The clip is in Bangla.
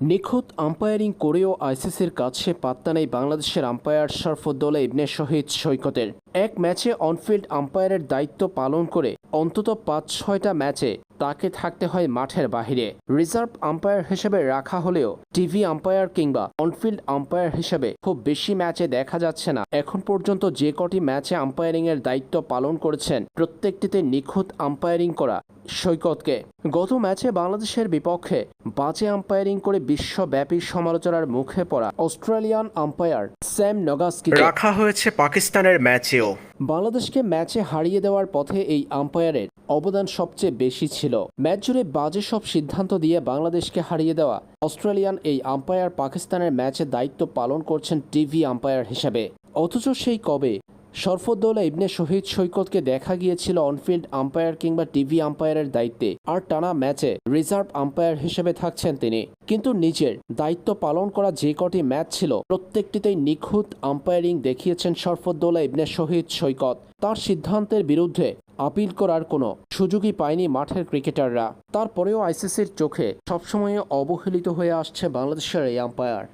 নিখুঁত আম্পায়ারিং করেও আইসিসির কাছে পাত্তা নেই বাংলাদেশের আম্পায়ার শরফুদ্দৌলা ইবনে শহীদ সৈকতের। এক ম্যাচে অনফিল্ড আম্পায়ারের দায়িত্ব পালন করে অন্তত পাঁচ ছয়টা ম্যাচে তাকে থাকতে হয় মাঠের বাহিরে। রিজার্ভ আম্পায়ার হিসেবে রাখা হলেও টিভি আম্পায়ার কিংবা অনফিল্ড আম্পায়ার হিসেবে খুব বেশি ম্যাচে দেখা যাচ্ছে না। এখন পর্যন্ত যে কটি ম্যাচে আম্পায়ারিং এর দায়িত্ব পালন করেছেন প্রত্যেকটিতে নিখুঁত আম্পায়ারিং করা সৈকতকে। গত ম্যাচে বাংলাদেশের বিপক্ষে বাজে আম্পায়ারিং করে বিশ্বব্যাপী সমালোচনার মুখে পড়া অস্ট্রেলিয়ান আম্পায়ার স্যাম নগাস্কি রাখা হয়েছে পাকিস্তানের ম্যাচেও। বাংলাদেশকে ম্যাচে হারিয়ে দেওয়ার পথে এই আম্পায়ারের অবদান সবচেয়ে বেশি ছিল। ম্যাচ জুড়ে বাজে সব সিদ্ধান্ত দিয়ে বাংলাদেশকে হারিয়ে দেওয়া অস্ট্রেলিয়ান এই আম্পায়ার পাকিস্তানের ম্যাচে দায়িত্ব পালন করছেন টিভি আম্পায়ার হিসেবে। অথচ সেই কবে শরফুদ্দৌলা ইবনে শহীদ সৈকতকে দেখা গিয়েছিল অনফিল্ড আম্পায়ার কিংবা টিভি আম্পায়ারের দায়িত্বে। আর টানা ম্যাচে রিজার্ভ আম্পায়ার হিসেবে থাকছেন তিনি। কিন্তু নিজের দায়িত্ব পালন করা যে কটি ম্যাচ ছিল, প্রত্যেকটিতেই নিখুঁত আম্পায়ারিং দেখিয়েছেন শরফুদ্দৌলা ইবনে শহীদ সৈকত। তার সিদ্ধান্তের বিরুদ্ধে আপিল করার কোনো সুযোগই পায়নি মাঠের ক্রিকেটাররা। তারপরেও আইসিসির চোখে সবসময় অবহেলিত হয়ে আসছে বাংলাদেশের এই আম্পায়ার।